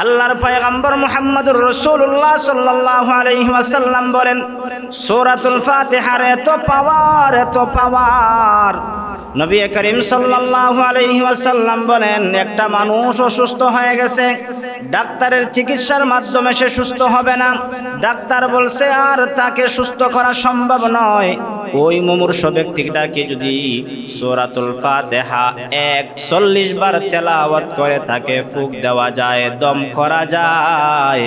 আল্লাহর পয়গম্বর মুহাম্মদুর রসুল্লাহ সাল্লাহ আলাইহি ওয়াসাল্লাম বলেন সূরাতুল ফাতিহার এত পাওয়ার এত পাওয়ার নবী করিম ওয়াসাল্লাম বলেন, একটা মানুষ অসুস্থ হয়ে গেছে, ডাক্তারের চিকিৎসার মাধ্যমে সে সুস্থ হবে না। ডাক্তার বলছে, আর তাকে সুস্থ করা সম্ভব নয়। ওই মুমূর্ষ ব্যক্তিটাকে যদি সূরাতুল ফাতিহা একচল্লিশ বার তেলাওয়াত করে, তাকে ফুক দেওয়া যায়, দম করা যায়।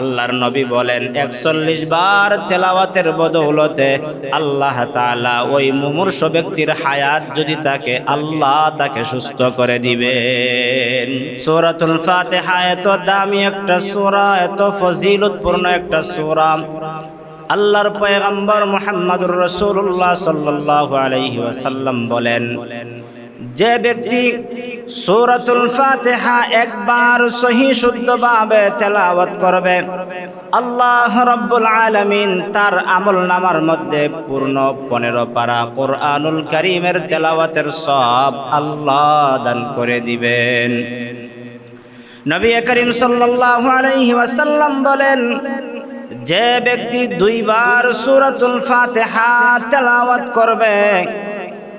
আল্লাহর নবী বলেন, একচল্লিশ বার তেলাওয়াতের বদৌলতে আল্লাহ তাআলা ওই মুমূর্ষ ব্যক্তির হায়াত যদি তাকে আল্লাহ তাকে সুস্থ করে দিবেন। সূরাতুল ফাতিহা এত দামি একটা সূরা, এত ফজিলতপূর্ণ একটা সূরা। আল্লাহর পয়গম্বর মোহাম্মদুর রসুল্লাহ সাল্লাহ আলাইহি ওয়াসাল্লাম বলেন যে ব্যক্তি সূরাতুল ফাতিহা একবার সহি শুদ্ধভাবে তেলাওয়াত করবে, আল্লাহ রাব্বুল আলামিন তার আমল নামার মধ্যে পূর্ণ পনেরো পারা কোরআনুল কারীমের তেলাওয়াতের সব আল্লাহ দান করে দিবেন। নবী করিম সাল্লাল্লাহু আলাইহি ওয়াসাল্লাম বলেন, যে ব্যক্তি দুইবার সূরাতুল ফাতিহা তেলাওয়াত করবে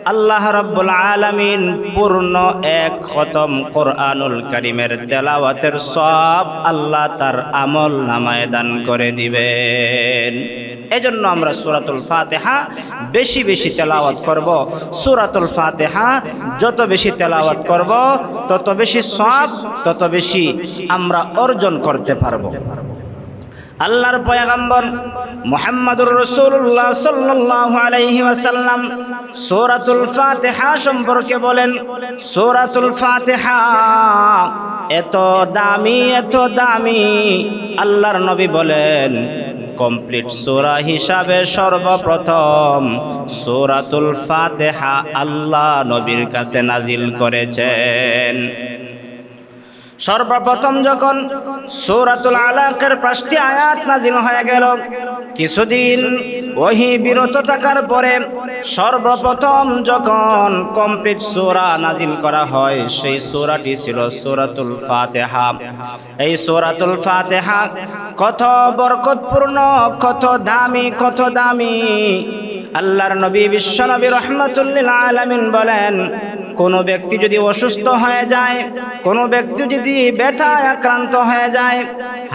আল্লাহ রাব্বুল আলামিন পূর্ণ এক খতম কোরআনুল কারীমের তেলাওয়াতের সব আল্লাহ তার আমল নামায় দান করে দিবেন। এজন্য আমরা সূরাতুল ফাতিহা বেশি বেশি তেলাওয়াত করব। সূরাতুল ফাতিহা যত বেশি তেলাওয়াত করব, তত বেশি সব তত বেশি আমরা অর্জন করতে পারব। আল্লাহর পয়গম্বর মুহাম্মদুর রসুল্লাহ সাল্লাল্লাহু আলাইহি ওয়াসাল্লাম সূরাতুল ফাতিহা সম্পর্কে বলেন, সূরাতুল ফাতিহা এত দামি এত দামি। আল্লাহর নবী বলেন, কমপ্লিট সোরা হিসাবে সর্বপ্রথম সূরাতুল ফাতিহা আল্লাহ নবীর কাছে নাজিল করেছেন। সর্বপ্রথম যখন সূরাতুল আলাকের পাঁচটি আয়াত নাজিল হয়ে গেল, কিছুদিন ওহি বিরত থাকার পরে সর্বপ্রথম যখন কমপ্লিট সূরা নাজিল করা হয়, সেই সূরাটি ছিল সূরাতুল ফাতিহা। এই সূরাতুল ফাতিহা কত বরকতপূর্ণ, কত দামি কত দামি। আল্লাহর নবী বিশ্বনবী রহমতুল্লিল আলামিন বলেন কোনো ব্যক্তি যদি অসুস্থ হয়ে যায়, কোনো ব্যক্তি যদি ব্যথায় আক্রান্ত হয়ে যায়,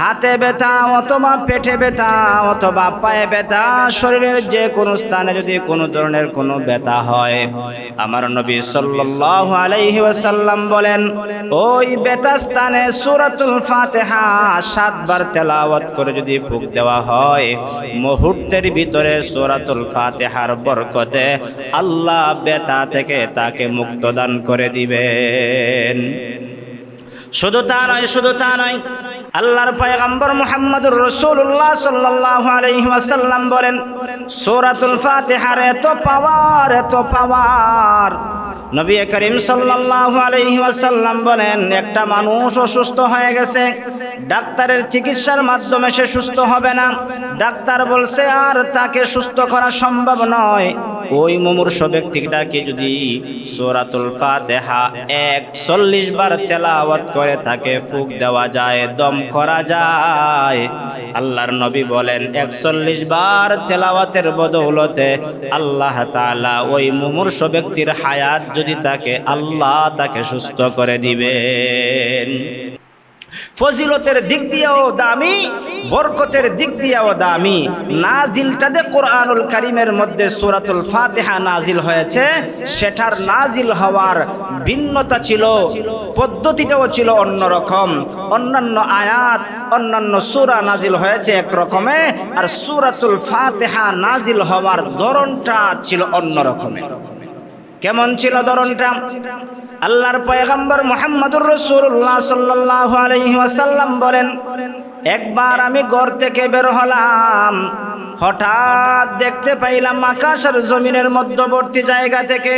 হাতে ব্যথা অথবা পেটে ব্যথা অথবা পায়ে ব্যথা, শরীরের যে কোনো স্থানে যদি কোনো ধরনের কোনো ব্যথা হয়, আমার নবী সাল্লাল্লাহু আলাইহি ওয়াসাল্লাম বলেন, ওই ব্যথা স্থানে সূরাতুল ফাতিহা সাতবার তেলাওয়াত করে যদি ফুক দেওয়া হয়, মুহূর্তের ভিতরে সূরাতুল ফাতিহার বরকতে আল্লাহ ব্যথা থেকে তাকে মুক্ত দান করে দিবেন। শুধু তা নয়, শুধু তা নয়, আল্লাহর পয়গম্বর মুহাম্মদুর রাসূলুল্লাহ সাল্লাল্লাহু আলাইহি ওয়াসাল্লাম বলেন, সূরাতুল ফাতিহার এত পাওয়ার এত পাওয়ার। নবী করিম সাল্লাল্লাহু আলাইহি ওয়াসাল্লাম বলেন, একটা মানুষ অসুস্থ হয়ে গেছে ডাক্তারের চিকিৎসার মাধ্যমে সে সুস্থ হবে না। ডাক্তার বলছে, আর তাকে সুস্থ করা সম্ভব নয়। ওই মুমূর্ষ ব্যক্তিটাকে যদি সূরাতুল ফাতিহা একচল্লিশ বার তেলাওয়াত করে তাকে ফুক দেওয়া যায়, দম করা যায়। আল্লাহর নবী বলেন, একচল্লিশ বার তেলাওয়াতের বদৌলতে আল্লাহ তাআলা ওই মুমূর্ষ ব্যক্তির হায়াত যদি তাকে আল্লাহ তাকে সুস্থ করে দিবেন। ফজিলতের দিক দিয়েও দামি, বরকতের দিক দিয়েও দামি। নাজিলটা নাজিলটাতে কোরআনুল কারিমের মধ্যে সূরাতুল ফাতিহা নাজিল হয়েছে, সেটার নাজিল হওয়ার ভিন্নতা ছিল, পদ্ধতিটাও ছিল অন্যরকম। অন্যান্য আয়াত, অন্যান্য সুরা নাজিল হয়েছে এক রকমে, আর সূরাতুল ফাতিহা নাজিল হওয়ার ধরনটা ছিল অন্য রকমের কেমন ছিল ধরনটা? আল্লাহর পয়গম্বর মোহাম্মদুর রসুল্লাহ সাল্লাহ আলাইহি ওয়াসাল্লাম বলেন, একবার আমি ঘর থেকে বের হলাম, হঠাৎ দেখতে পাইলাম আকাশের জমিনের মধ্যবর্তী জায়গা থেকে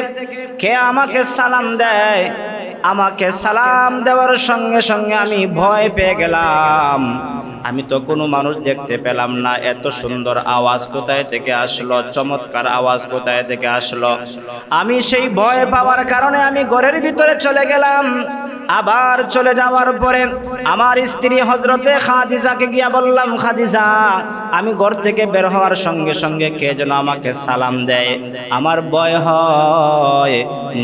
কে আমাকে সালাম দেয়? আমাকে সালাম দেওয়ার সঙ্গে সঙ্গে আমি ভয় পেয়ে গেলাম। আমি তো কোনো মানুষ দেখতে পেলাম না। এত সুন্দর আওয়াজ কোথায় থেকে আসলো? চমৎকার আওয়াজ কোথায় থেকে আসলো? আমি সেই ভয় পাওয়ার কারণে আমি ঘরের ভিতরে চলে গেলাম। আবার চলে যাওয়ার পরে আমার স্ত্রী হজরতে খাদিজাকে গিয়া বললাম, খাদিজা, আমি ঘর থেকে বের হওয়ার সঙ্গে সঙ্গে কে যেন আমাকে সালাম দেয়? আমার ভয় হয়,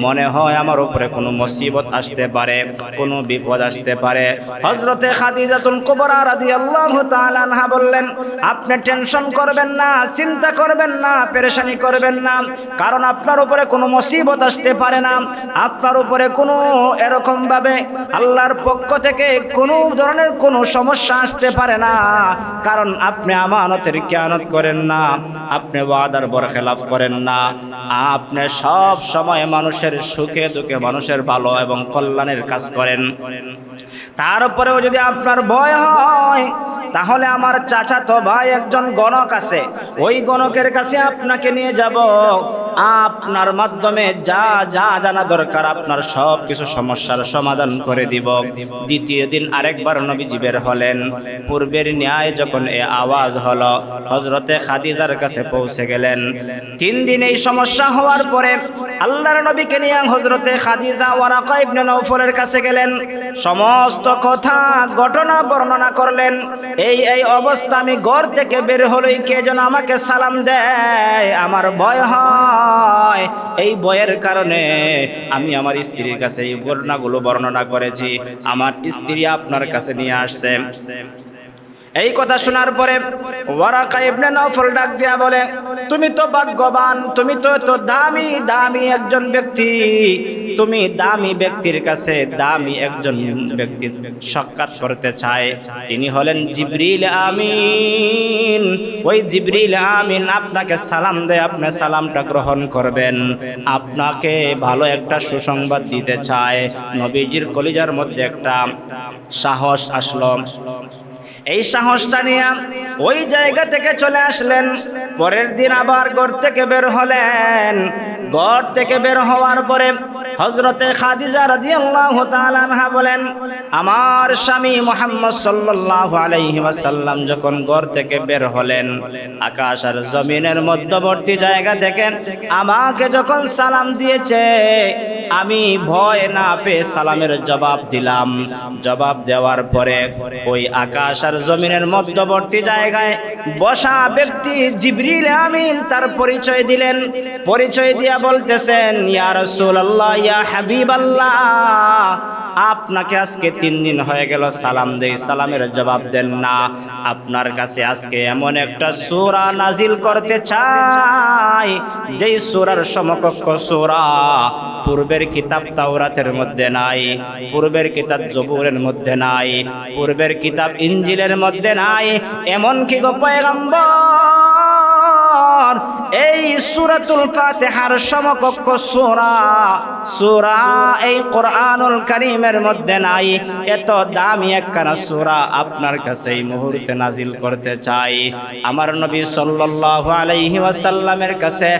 মনে হয় আমার উপরে কোনো মুসিবত আসতে পারে, কোনো বিপদ আসতে পারে। হজরতে খাদিজাতুল কুবরা রাদিয়াল্লাহু তাআলা আনহা বললেন, আপনি টেনশন করবেন না, চিন্তা করবেন না, পেরেশানি করবেন না, কারণ আপনার উপরে কোনো মুসিবত আসতে পারে না। আপনার উপরে কোনো এরকম ভাবে আল্লাহর পক্ষ থেকে কোনো ধরনের কোনো সমস্যা আসতে পারে না। কারণ আপনি আমানতের খেয়ানত করেন না, আপনি ওয়াদার বর খেলাফ করেন না। আপনি সব সময় মানুষের সুখে দুঃখে মানুষের ভালো এবং কল্যাণের কাজ করেন। তারপরেও যদি আপনার ভয় হয় তাহলে আমার চাচাতো ভাই একজন গণক আছে। ওই গণকের কাছে আপনাকে নিয়ে যাব। আপনার মাধ্যমে যা যা জানা দরকার আপনার সব কিছু সমস্যার সমাধান করে দিব। দ্বিতীয় দিন আরেকবার নবীজি বের হলেন। পূর্বের ন্যায় যখন এ আওয়াজ হলো হজরতে খাদিজার কাছে পৌঁছে গেলেন। তিন দিন এই সমস্যা হওয়ার পরে আল্লাহর নবীকে নিয়ে হজরতে খাদিজা ওয়ারাকা ইবনে নৌফলের কাছে গেলেন। সমস্ত কথা, ঘটনা বর্ণনা করলেন। এই এই অবস্থা আমি ঘর থেকে বের হলেই কে যেন আমাকে সালাম দেয়, আমার ভয় হয়। এই ভয়ের কারণে আমি আমার স্ত্রীর কাছে এই ঘটনাগুলো বর্ণনা করেছি, আমার স্ত্রী আপনার কাছে নিয়ে আসছে। এই কথা শোনার পরে ওয়ারাকা ইবনে নওফল ডাক দিয়া বলে, তুমি তো ভাগ্যবান, তুমি তো তো দামি দামি একজন ব্যক্তি তুমি দামি ব্যক্তির কাছে দামি একজন ব্যক্তি সাক্ষাৎ করতে চায়। তিনি হলেন জিবরিল আমিন। ওই জিবরিল আমিন আপনাকে সালাম দেয়, আপনি সালামটা গ্রহণ করবেন। আপনাকে ভালো একটা সুসংবাদ দিতে চায়। নবীজির কলিজার মধ্যে একটা সাহস আসলো। এই সাহসটা নিয়ে ওই জায়গা থেকে চলে আসলেন। পরের দিন আবার ঘর থেকে বের হলেন। ঘর থেকে বের হওয়ার পরে হজরতে খাদিজা রাদিয়াল্লাহু তাআলা আনহা বলেন, আমার স্বামী মোহাম্মদ সাল্লাল্লাহু আলাইহি ওয়াসাল্লাম যখন ঘর থেকে বের হলেন, আকাশ আর জমিনের মধ্যবর্তী জায়গা থেকে আমাকে যখন সালাম দিয়েছে, আমি ভয় না পেয়ে সালামের জবাব দিলাম। জবাব দেওয়ার পরে ওই আকাশ আর জমিনের মধ্যবর্তী জায়গায় বসা ব্যক্তি জিবরিল আমিন তার পরিচয় দিলেন। পরিচয় দিয়া বলতেছেন, ইয়া রাসূলুল্লাহ ইয়া আপনাকে আজকে তিন দিন হয়ে গেল সালাম দেই। সালামের জবাব দেন না। আপনার কাছে আজকে এমন একটা সূরা নাজিল করতে চাই, যেই সূরার সমকক্ষ সূরা পূর্বের কিতাব তাওরাতের মধ্যে নাই, পূর্বের কিতাব জবুরের মধ্যে নাই, পূর্বের কিতাব ইঞ্জিলের মধ্যে নাই। এমন কি গো পয়গম্বর এই সূরাতুল ফাতিহার সমকক্ষ সূরা। সূরা এই কোরআনুল কারীমের মধ্যে নাই। এত দামি একখানা সূরা আপনার কাছে এই মুহূর্তে নাজিল করতে চাই। আমার নবী সাল্লাল্লাহু আলাইহি ওয়াসাল্লামের কাছে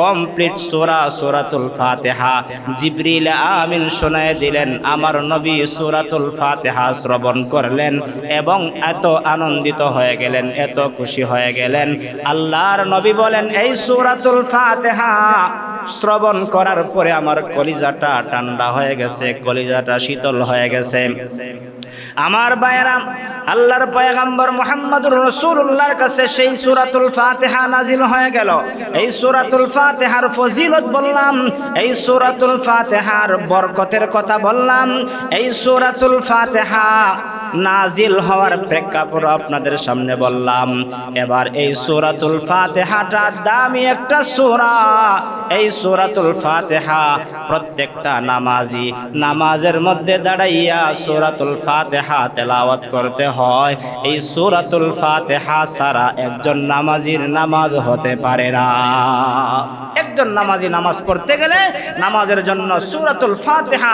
কমপ্লিট সূরা সূরাতুল ফাতিহা। জিবরিল আমিন শোনায় দিলেন, আমার নবী সূরাতুল ফাতিহা শ্রবণ করলেন এবং এত আনন্দিত হয়ে গেলেন, এত খুশি হয়ে গেলেন। আল্লাহর নবী বলেন, এই সূরাতুল ফাতিহা শ্রবণ করার পরে আমার কলিজাটা ঠান্ডা হয়ে গেছে, কলিজাটা শীতল হয়ে গেছে। আমার বায়রাম আল্লাহর পয়গাম্বর মুহাম্মদুর রাসূলুল্লাহর কাছে সেই সূরাতুল ফাতিহা নাজিল হয়ে গেল। এই সূরাতুল ফাতিহার ফজিলত বললাম, এই সূরাতুল ফাতিহার বরকতের কথা বললাম, এই সূরাতুল ফাতিহা নাজিল হওয়ার প্রেক্ষাপট আপনাদের সামনে বললাম। এবার এই সূরাতুল ফাতিহাটা দামি একটা সূরা। এই সূরাতুল ফাতিহা প্রত্যেকটা নামাজি নামাজের মধ্যে দাঁড়াইয়া সূরাতুল ফাতিহা তেলাওয়াত করতে হয়। এই সূরাতুল ফাতিহা ছাড়া একজন নামাজির নামাজ হতে পারে না। একজন নামাজি নামাজ পড়তে গেলে নামাজের জন্য সূরাতুল ফাতিহা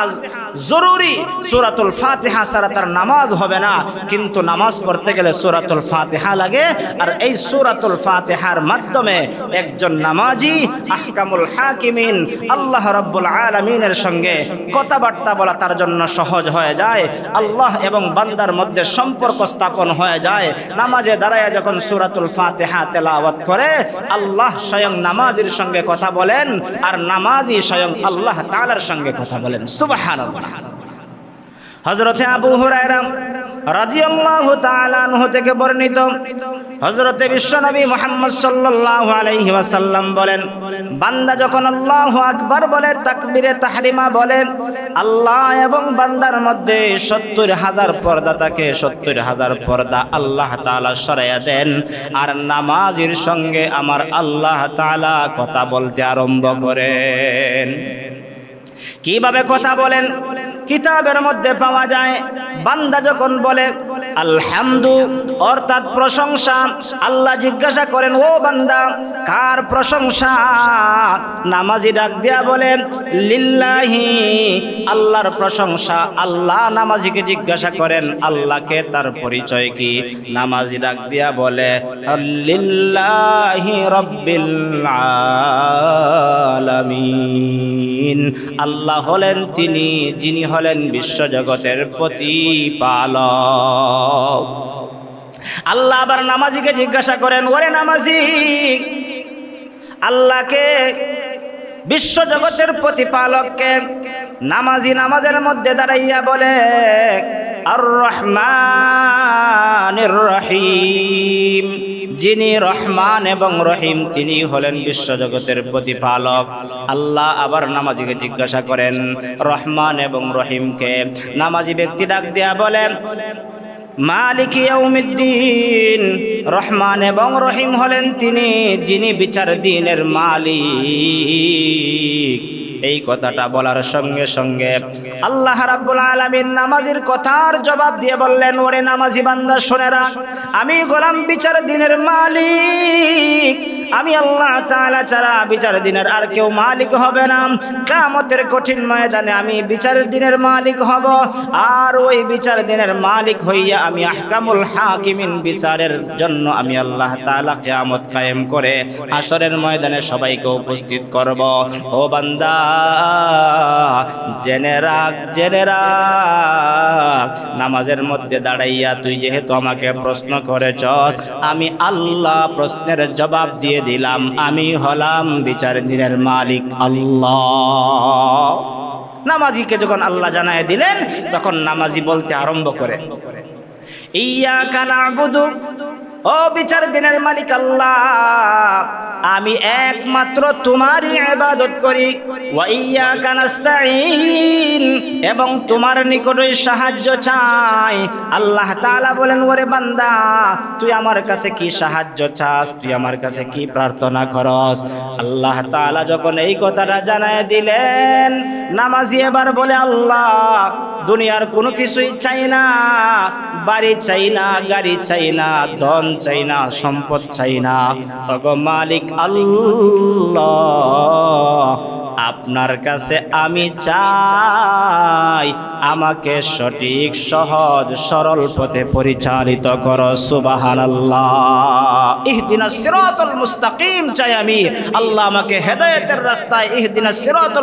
জরুরি। সূরাতুল ফাতিহা ছাড়া তার নামাজ হবে না। কিন্তু নামাজ পড়তে গেলে সূরাতুল ফাতিহা লাগে। আর এই সূরাতুল ফাতিহার মাধ্যমে একজন নামাজি, আহকামুল হাকিমিন, আল্লাহ রাব্বুল আলামিনের সঙ্গে কথাবার্তা বলা তার জন্য সহজ হয়ে যায়। আল্লাহ এবং বান্দার মধ্যে সম্পর্ক স্থাপন হয়ে যায়। নামাজে দাঁড়ায় যখন সূরাতুল ফাতিহা তেলাওয়াত করে, আল্লাহ স্বয়ং নামাজির সঙ্গে কথা বলেন আর নামাজি স্বয়ং আল্লাহ তাআলার সঙ্গে কথা বলেন। সুবহানাল্লাহ। হজরতে আবু হুরায়রা রাদিয়াল্লাহু তাআলা থেকে বর্ণিত। হজরতে বিশ্বনবী মুহাম্মদ সাল্লাল্লাহু আলাইহি ওয়াসাল্লাম বলেন, বান্দা যখন আল্লাহু আকবার বলে, তাকবীরে তাহরিমা বলে, আল্লাহ এবং বান্দার মধ্যে সত্তর হাজার পর্দা থাকে সত্তর হাজার পর্দা আল্লাহ তাআলা সরাইয়া দেন। আর নামাজের সঙ্গে আমার আল্লাহ তাআলা কথা বলতে আরম্ভ করেন। কীভাবে কথা বলেন? কিতাবের মধ্যে পাওয়া যায়। বান্দা যখন বলে আলহামদু, অর্থাৎ প্রশংসা। আল্লাহ জিজ্ঞাসা করেন, ও বান্দা, কার প্রশংসা? নামাজি ডাক দিয়া বলেন, লিল্লাহি, আল্লাহর প্রশংসা। আল্লাহ নামাজিকে জিজ্ঞাসা করেন, আল্লাহকে তার পরিচয় কি? নামাজি ডাক দিয়া বলে, লিল্লাহি রব্বিল আলামিন। আল্লাহ হলেন তিনি, যিনি হলেন বিশ্বজগতের প্রতিপালক। আল্লাহ আবার নামাজিকে জিজ্ঞাসা করেন, ওরে নামাজি, আল্লাহকে বিশ্বজগতের প্রতিপালককে নামাজি নামাজের মধ্যে দাঁড়াইয়া বলে আর রহমান রহিম। যিনি রহমান এবং রহিম, তিনি হলেন বিশ্বজগতের প্রতিপালক। আল্লাহ আবার নামাজিকে জিজ্ঞাসা করেন, রহমান এবং রহিমকে? নামাজি ব্যক্তি ডাক দেয়া বলেন মালিক ইয়াউমিদ্দিন। রহমান এবং রহিম হলেন তিনি, যিনি বিচার দিনের মালিক। এই কথাটা বলার সঙ্গে সঙ্গে আল্লাহ রাব্বুল আলামিন নামাজের কথার জবাব দিয়ে বললেন, ওরে নামাজি বান্দা শোনেরা আমি গোলাম বিচার দিনের মালিক। আমি আল্লাহ তাআলা ছাড়া বিচার দিনের আর কেউ মালিক হবে না। কিয়ামতের কঠিন ময়দানে আমি বিচার দিনের মালিক হব। আর ওই বিচার দিনের মালিক হইয়া আমি আহকামুল হাকিমিন বিচারের জন্য আমি আল্লাহ তাআলা কিয়ামত কায়েম করে হাসরের ময়দানে সবাইকে উপস্থিত করব। ও বান্দা, জেনে রাখ জেনে রাখ। নামাজের মধ্যে দাঁড়াইয়া তুই যেহেতু আমাকে প্রশ্ন করেছস, আমি আল্লাহ প্রশ্নের জবাব দিয়ে দিলাম, আমি হলাম বিচার দিনের মালিক আল্লাহ। নামাজিকে যখন আল্লাহ জানায় দিলেন, তখন নামাজি বলতে আরম্ভ করে, ইয়া কানা ও বিচার দিনের মালিক আল্লাহ আমি একমাত্র তোমারই ইবাদত করি। ওয়া ইয়্যাকা নাস্তাঈন, এবং তোমার নিকটই সাহায্য চাই। আল্লাহ তাআলা বলেন, ওরে বান্দা, তুই আমার কাছে কি সাহায্য চাস? তুই আমার কাছে কি প্রার্থনা করস? আল্লাহ তাআলা যখন এই কথাটা জানায় দিলেন, নামাজি এবার বলে, আল্লাহ, দুনিয়ার কোনো কিছুই চাই না। বাড়ি চাই না, গাড়ি চাই না, ধন চাই না, সম্পদ চাই না। মালিক আল্লাহ, আপনার কাছে আমি চাই, আমাকে সঠিক, সহজ, সরল পথে পরিচালিত করো মুস্তাকিম চাই আমি। আল্লাহ আমাকে হেদায়েতের রাস্তায়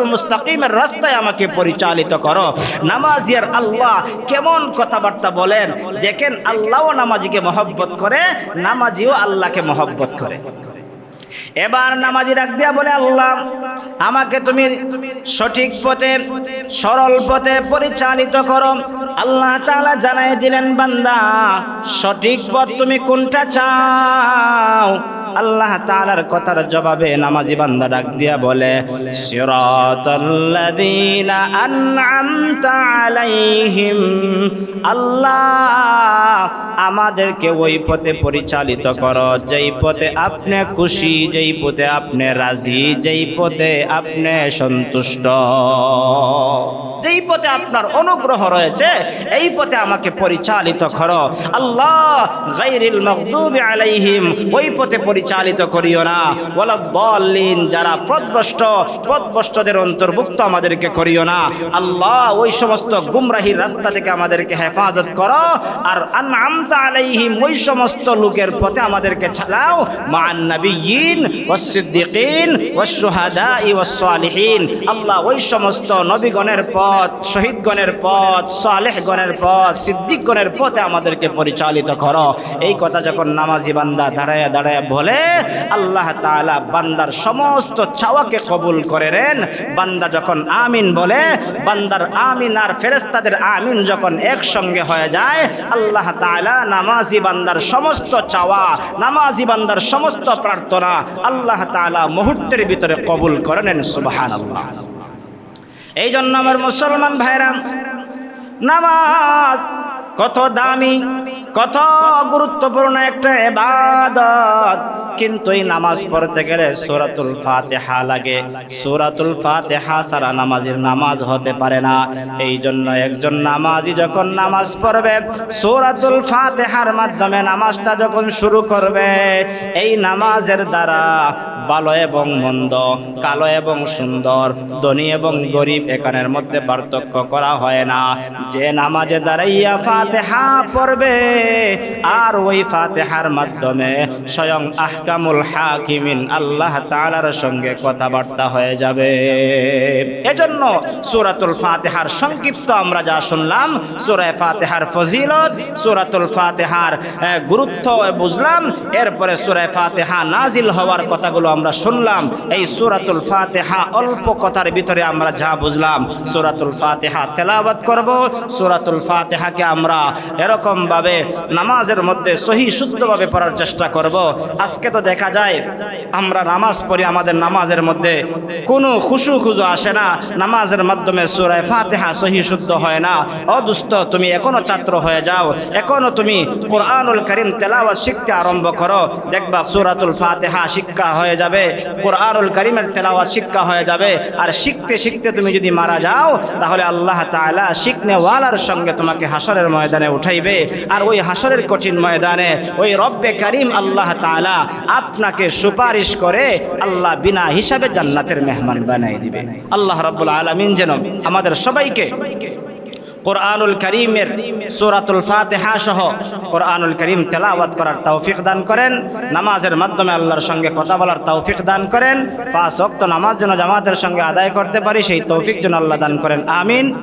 মুস্তাকিমের রাস্তায় আমাকে পরিচালিত করো। নামাজিয়ার আল্লাহ কেমন কথাবার্তা বলেন? দেখেন আল্লাহও নামাজিকে মহব্বত করে, নামাজিও আল্লাহকে মহব্বত করে। এবার নামাজি ডাক দিয়া বলে, আল্লাহ, আমাকে তুমি সঠিক পথে, সরল পথে পরিচালিত করো। আল্লাহ তাআলা জানাই দিলেন, বান্দা, সঠিক পথ তুমি কোনটা চাও? আল্লাহ তালার কথার জবাবে নামাজি বান্দা ডাক দিয়া বলে আলাইহিম, আল্লাহ আমাদেরকে ওই পথে পরিচালিত করো। যেই পথে আপনি খুশি, যেই পথে আপনি রাজি, যেই পথে আপনি সন্তুষ্ট। যেই পথে আপনার অনুগ্রহ রয়েছে, এই পথে আমাকে পরিচালিত করো। আল্লাহ গাইরিল মাগদুবি আলাইহিম, ওই পথে পরিচালিত করিও না। দলিন যারা পথভ্রষ্ট, পথভ্রষ্টদের অন্তর্ভুক্ত আমাদেরকে করিও না। আল্লাহ ওই সমস্ত গুমরাহির রাস্তা থেকে আমাদেরকে হেফাজত করো। আর আনআমতা আলাইহিম, ওই সমস্ত লোকের পথে আমাদেরকে চালাও। মান নবিয়িন ওয়াস সিদ্দিকিন ওয়াস শুহাদা ওয়াস সালিহিন আল্লাহ ওই সমস্ত নবীগণের পথ, শহীদগণের পথ, সালেহগণের পথ, সিদ্দিকগণের পথে আমাদেরকে পরিচালিত করো। এই কথা যখন নামাজি বান্দা দাঁড়ায় দাঁড়ায় বলে আল্লাহ তাআলা বান্দার সমস্ত চাওয়াকে কবুল করে নেন। বান্দা যখন আমিন বলে, বান্দার আমিন আর ফেরেস্তাদের আমিন যখন একসঙ্গে হয়ে যায়, আল্লাহ তাআলা নামাজি বান্দার সমস্ত চাওয়া, নামাজি বান্দার সমস্ত প্রার্থনা আল্লাহ তাআলা মুহূর্তের ভিতরে কবুল করে নেন, সুবহানাল্লাহ। এই জন্য আমার মুসলমান ভাইরা, নামাজ কত দামি, কত গুরুত্বপূর্ণ একটা এবাদত কিন্তু এই নামাজ পড়তে গেলে সূরাতুল ফাতিহা লাগে। সূরাতুল ফাতিহা সারা নামাজের নামাজ হতে পারে না। এই জন্য একজন নামাজি যখন নামাজ পড়বে, সূরাতুল ফাতিহার মাধ্যমে নামাজটা যখন শুরু করবে, এই নামাজের দ্বারা ভালো এবং মন্দ, কালো এবং সুন্দর, ধনী এবং গরিব এখানের মধ্যে পার্থক্য করা হয় না। যে নামাজে দাঁড়াইয়া ফাতেহা পড়বে, আর ওই ফাতেহার মাধ্যমে স্বয়ং আহকামুল হাকিমিন, আল্লাহ তাআলার সঙ্গে কথাবার্তা হয়ে যাবে। এজন্য সূরাতুল ফাতিহার সংক্ষিপ্ত আমরা যা শুনলাম সূরা ফাতিহার ফজিলত, সূরাতুল ফাতিহার গুরুত্ব বুঝলাম, এরপরে সূরা ফাতিহা নাজিল হওয়ার কথাগুলো আমরা শুনলাম, এই সূরাতুল ফাতিহা অল্প কথার ভিতরে আমরা যা বুঝলাম, সূরাতুল ফাতিহা তেলাওয়াত করব, সূরাতুল ফাতিহাকে আমরা এরকম ভাবে নামাজের মধ্যে সহি শুদ্ধভাবে পড়ার চেষ্টা করব। আজকে দেখা যায়, আমরা নামাজ পড়ি আমাদের নামাজের মধ্যে। কোনো খুশু খুজু আসে না, নামাজের মাধ্যমে সূরা ফাতিহা সহি শুদ্ধ হয় না। অদুস্থ তুমি এখনও ছাত্র হয়ে যাও, এখনও তুমি কোরআনুল করিম তেলাওয়াত শিখতে আরম্ভ করো। দেখবা সূরাতুল ফাতিহা শিক্ষা হয়ে যাবে, কোরআনুল করিমের তেলাওয়াত শিক্ষা হয়ে যাবে। আর শিখতে শিখতে তুমি যদি মারা যাও, তাহলে আল্লাহ তাআলা শিখনেওয়ালার সঙ্গে তোমাকে হাসরের ময়দানে উঠাইবে। আর ওই হাসরের কঠিন ময়দানে ওই রব্বে করিম আল্লাহ তাআলা আপনাকে সুপারিশ করে আল্লাহ বিনা হিসাবে জান্নাতের মেহমান বানাই দিবে। আল্লাহ রাব্বুল আলামিন যেন আমাদের সবাইকে কোরআনুল করিমের সূরাতুল ফাতিহা সহ কোরআনুল করিম তেলাওয়াত করার তৌফিক দান করেন। নামাজের মাধ্যমে আল্লাহর সঙ্গে কথা বলার তৌফিক দান করেন। পাঁচ ওয়াক্ত নামাজ যেন জামাতের সঙ্গে আদায় করতে পারি, সেই তৌফিক যেন আল্লাহ দান করেন। আমিন।